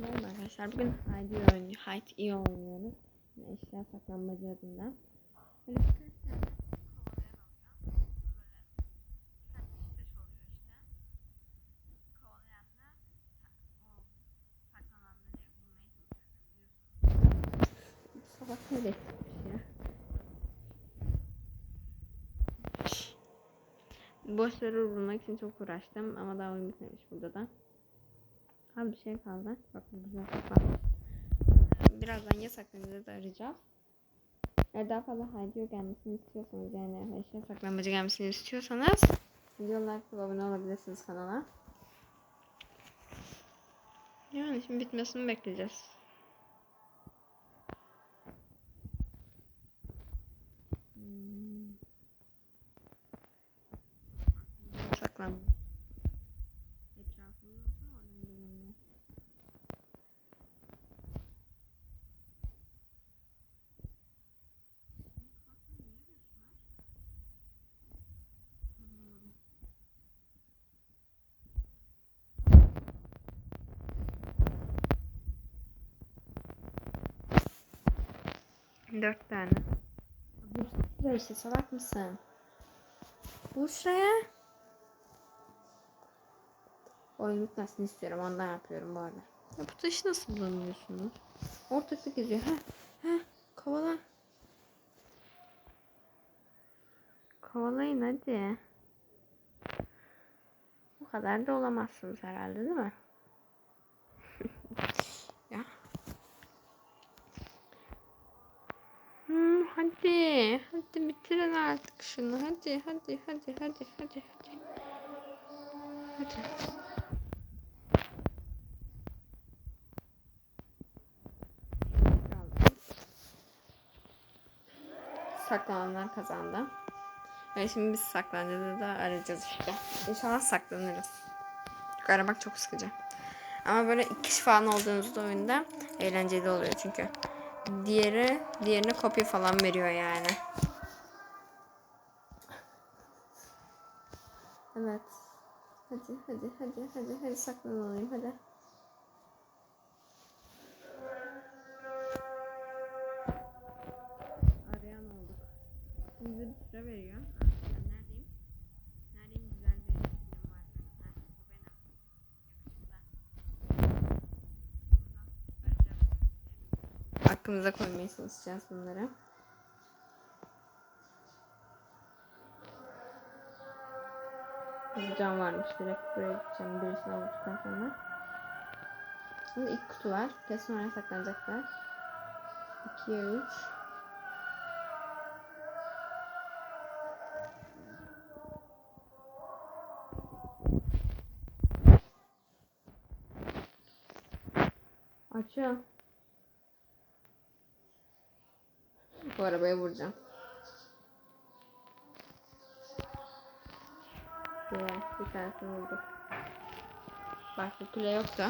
Merhaba arkadaşlar. Bugün Haydi oynuyor. Haydi iyi oynuyoruz. Eşya saklanmacı adında. Böyle. Sabah beklemiş ya. Boşları bulmak için çok uğraştım ama daha oyun bitmemiş burada da. Abi bir şey kaldı. Bak bu güzel kapanmış. Birazdan yasaklarınızı da arayacağız. Eğer daha fazla Haydiyo gelmesini istiyorsanız yani eşya saklanmacı gelmesini istiyorsanız video like ve abone olabilirsiniz kanala. Yani şimdi bitmesini bekleyeceğiz. Hmm. Saklan. Dört tane. Buraya işte salak mısın? Buraya. Oyun bitmesini istiyorum. Ondan yapıyorum bu arada. Ya bu taşı nasıl bulamıyorsunuz? Ortası geziyor. Ha, ha, kovala. Kovalayın hadi. Bu kadar da olamazsınız herhalde değil mi? ya. Hmm, hadi. Hadi bitirin artık şunu. Hadi, hadi, hadi, hadi, hadi, hadi. Hadi. Saklananlar kazandı. Ve şimdi biz saklanacağız da arayacağız işte. İnşallah saklanırız. Çünkü aramak çok sıkıcı. Ama böyle iki kişi falan olduğunuzda oyunda eğlenceli oluyor çünkü. Diğeri diğerine kopya falan veriyor yani. Evet. Hadi hadi hadi hadi hadi saklanalım hadi. Arayan olduk. Bize bir süre veriyor. Ben neredeyim? Neredeyim? Güzel bir film var. Ha, bu benim. Yakışıklı. Buradan arayacağız. Aklımıza koymaya çalışacağız bunları. Bir cam varmış. Direkt buraya gideceğim. Birisini aldıktan sonra. Şimdi ilk kutu var. Kesin oraya saklanacaklar. 2'ye 3. Açıyor. Bu arabaya vuracağım. Güzel. Bir tanesini vurduk. Başka kule yok da.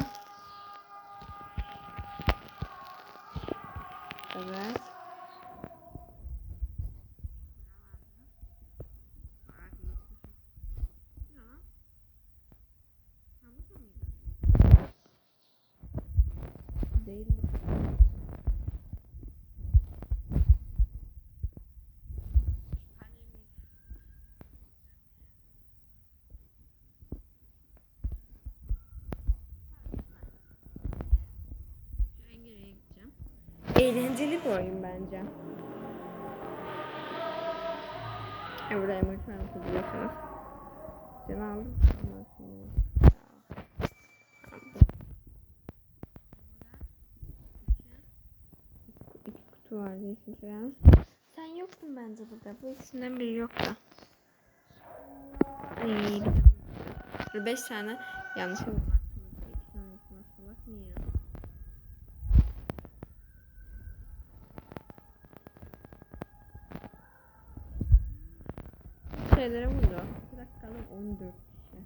Evet. Değil mi? En geriye gideceğim. Eğlenceli bir oyun bence. E burada emek vermiş biliyorsunuz. Can aldım. İki kutu vardı isim falan. Sen yoktun bence burada. Bu ikisinden biri yoktu. Ay, bir beş tane yanlış mı baktım? İki tanesine salak mı ya? Şeylere vurdu. Bir dakikada 14 kişi.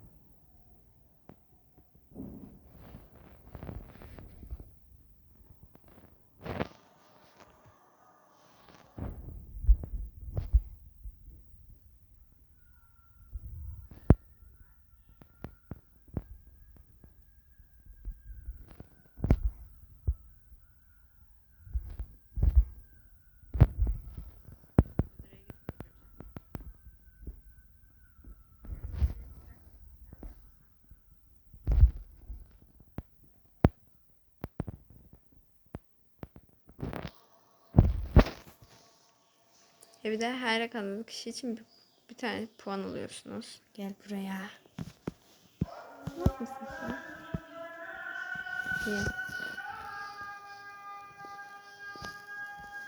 E bir de her yakaladığınız kişi için bir, bir tane puan alıyorsunuz. Gel buraya. Ne yapmışsın sen? İyi.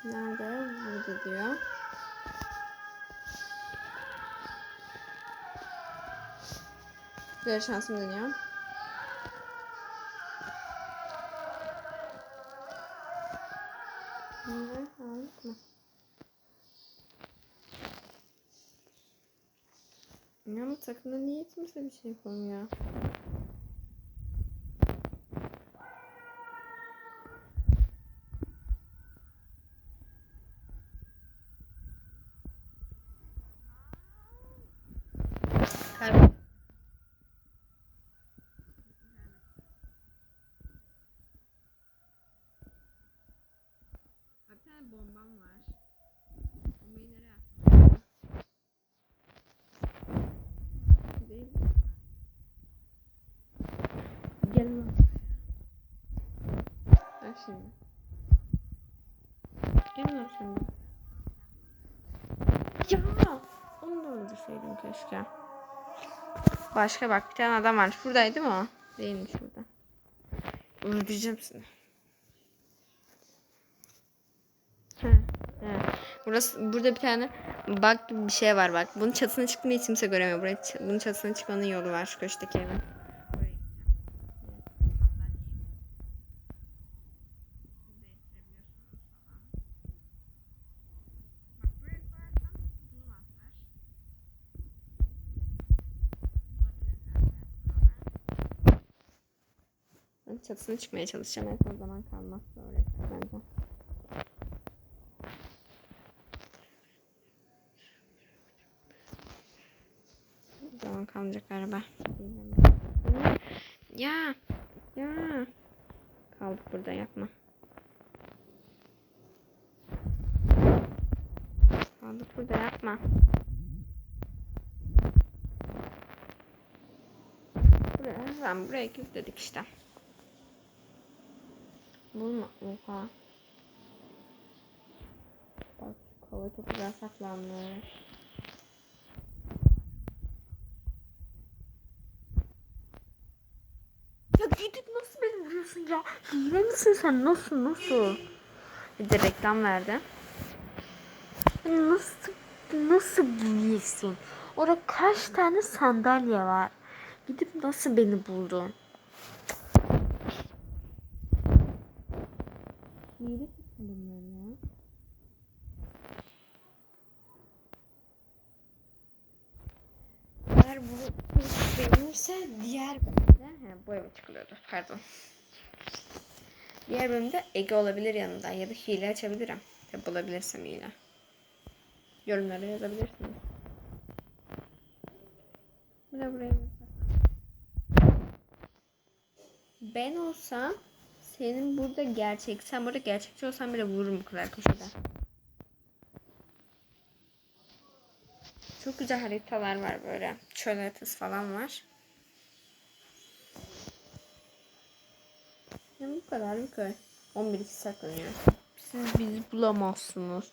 Nerede? Burada diyor. Böyle şansım dönüyor. Bunları aldık mı? Ya bu takımda niye kimse bir şey yapamıyor? Kaybol. Bir tane bombam var. Bombayı nereye attın? Değil mi? Gel lan. Gel lan şimdi. Ya! Onu da öldürseydim keşke. Başka bak bir tane adam var. Buradaydı değil mi o? Değilmiş burada. Öldüreceğim seni. He, he. Burası, burada bir tane bak bir şey var bak. Bunun çatısına çıkmayı kimse göremiyor. Buraya, bunun çatısına çıkmanın yolu var şu köşedeki evin. Çatısına çıkmaya çalışacağım. En son zaman kalmazsa oraya bence. Zaman kalmayacak galiba. Ya. Ya. Kaldık burada yapma. Kaldık burada yapma. Buraya, ben buraya kilitledik işte. Bulma. Oha. Bak şu kova çok güzel saklanmış. Ya gidip nasıl beni vuruyorsun ya? Hile misin sen? Nasıl nasıl? Bir de reklam verdi. Nasıl nasıl buluyorsun? Orada kaç tane sandalye var? Gidip nasıl beni buldun? Hile misin bunlar ya? Eğer bu beğenirse diğer bölümde he, bu çıkılıyordu pardon. Diğer bölümde Ege olabilir yanında ya da hile açabilirim. Ya bulabilirsem hile. Yorumlara yazabilirsiniz. Bu buraya Ben olsam senin burada gerçek, sen burada gerçekçi olsan bile vururum bu kadar köşede. Çok güzel haritalar var böyle. Çöl haritası falan var. Yani bu kadar bir köy. 11 kişi saklanıyor. Siz bizi bulamazsınız.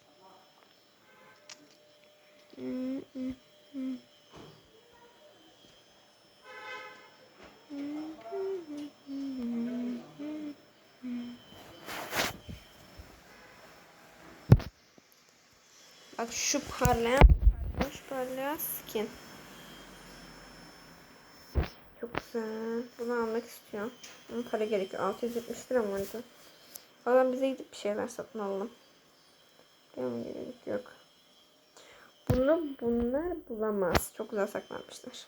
Bak şu parlayan şu parlayan skin. Çok güzel. Bunu almak istiyorum. Ama para gerekiyor. 670 lira mıydı? Falan bize gidip bir şeyler satın alalım. Mi? Gerek yok. Bunu bunlar bulamaz. Çok güzel saklanmışlar.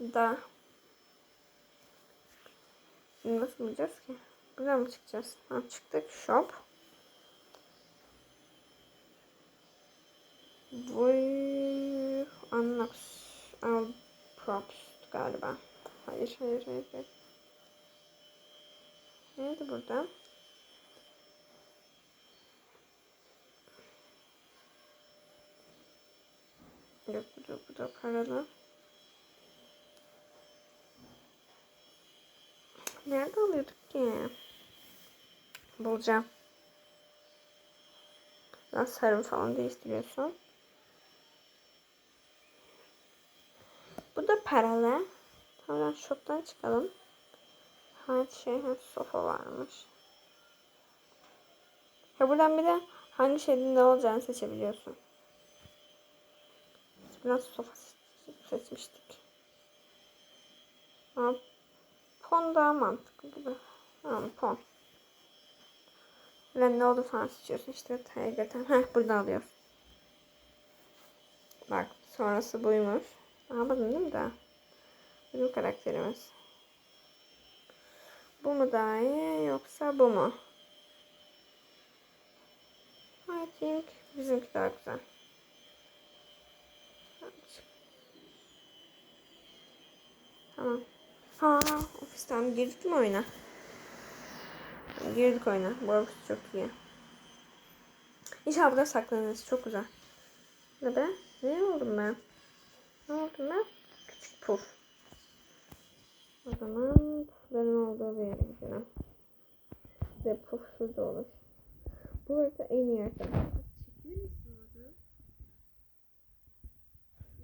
Da. Nasıl bulacağız ki? Güzel mi çıkacağız? Ha, çıktık. Shop. Voy Unlock Al Props galiba. Hayır, hayır, hayır, hayır. Neydi burada? Yok bu da bu da paralı. Nerede alıyorduk ki? Bulacağım. Ha, sarı falan değiştiriyorsun. Bu da paralı. Hemen shop'tan çıkalım. Her şey ha, sofa varmış. Ha buradan bir de hangi şeyin ne olacağını seçebiliyorsun. Biz Biraz sofa seç- seçmiştik. Ama pon daha mantıklı gibi. Tamam pon. Lan ne oldu falan seçiyorsun işte TGT. Heh buradan alıyorsun. Bak sonrası buymuş. Anlamadın değil mi daha? Bizim karakterimiz. Bu mu daha iyi yoksa bu mu? I think bizimki daha güzel. Tamam. Ha, ofisten girdik mi oyuna? Girdik oyuna. Bu ofis çok iyi. İnşallah burada saklanırız. Çok güzel. Ne be? Ne oldum ben? Ne oldum ben? Küçük puf. O zaman pufların olduğu bir yere gidelim. Ve pufsuz da olur. Bu arada en iyi?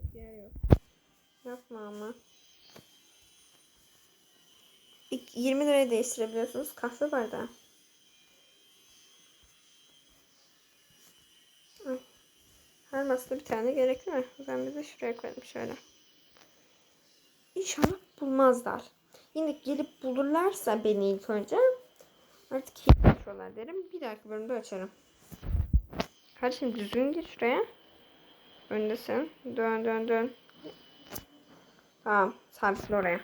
Hiçbir yer yok. Yapma ama. İlk 20 liraya değiştirebiliyorsunuz. Kahve bardağı. Ay. Masada bir tane gerekli mi? O zaman bir de şuraya koyalım şöyle. İnşallah bulmazlar. Yine gelip bulurlarsa beni ilk önce artık hile açıyorlar derim. Bir dahaki bölümde açarım. Kardeşim düzgün gir şuraya. Öndesin. Dön dön dön. Tamam. Sabitli oraya.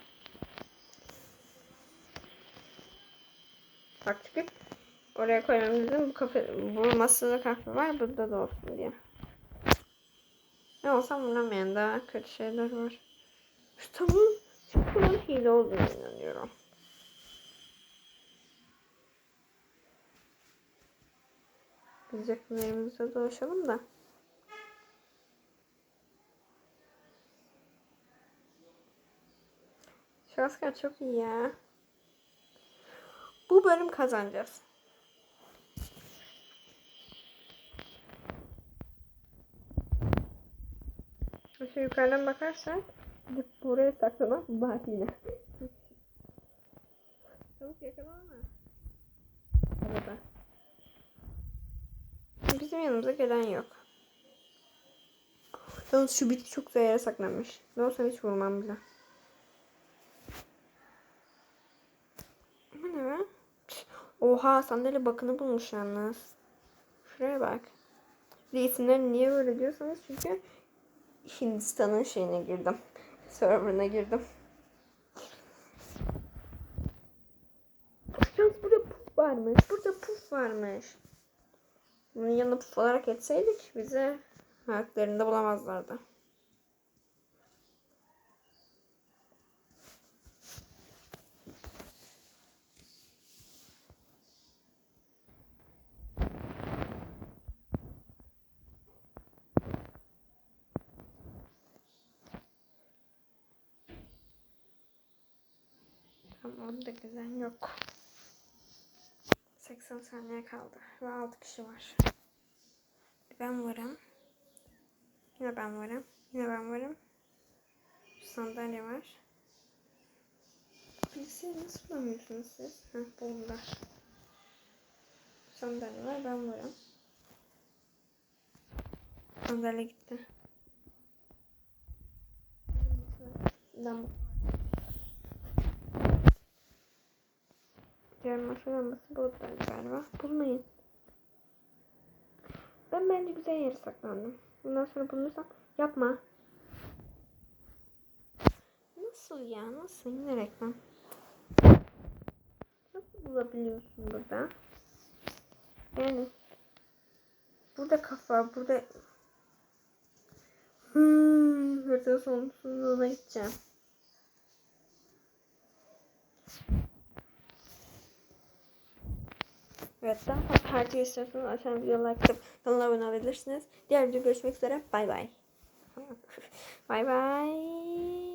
Bak çıkıp oraya dedim. Bu kafe, bu masada kahve var. Burada da olsun diye. Olsam bulamayan daha kötü şeyler var. Şu tavuğun şu kulağın hile olduğunu inanıyorum. Biz yakınlarımızda dolaşalım da. Asker çok iyi ya. Bu bölüm kazanacağız. Şu yukarıdan bakarsak gidip buraya saklamak bahtiyla. Çabuk yakalama. Arada. Bizim yanımıza gelen yok. Yalnız şu bitki çok güzel yere saklanmış. Ne olsa hiç vurmam bile. Bu ne be? Oha sandalye bakını bulmuş yalnız. Şuraya bak. Bir niye böyle diyorsanız çünkü Hindistan'ın şeyine girdim. Serverına girdim. Yalnız burada puf varmış. Burada puf varmış. Bunun yanına puf olarak etseydik bize haklarında bulamazlardı. Tamam da güzel yok. 80 saniye kaldı ve 6 kişi var. Ben varım. Yine ben varım. Yine ben varım. Bir sandalye var. Bilgisayarı nasıl bulamıyorsunuz siz? Heh buldular. Sandalye var ben varım. Sandalye gitti. Lamba. Masa lambası buldular galiba. Bulmayın. Ben bence güzel yere saklandım. Bundan sonra bulursam yapma. Nasıl ya? Nasıl? Yine reklam. Nasıl bulabiliyorsun burada? Yani burada kafa, burada hmm, burada sonsuzluğuna gideceğim. Evet daha fazla parti istiyorsanız aşağıya video like atıp kanala abone olabilirsiniz. Diğer videoda görüşmek üzere. Bay bay. Bay bay.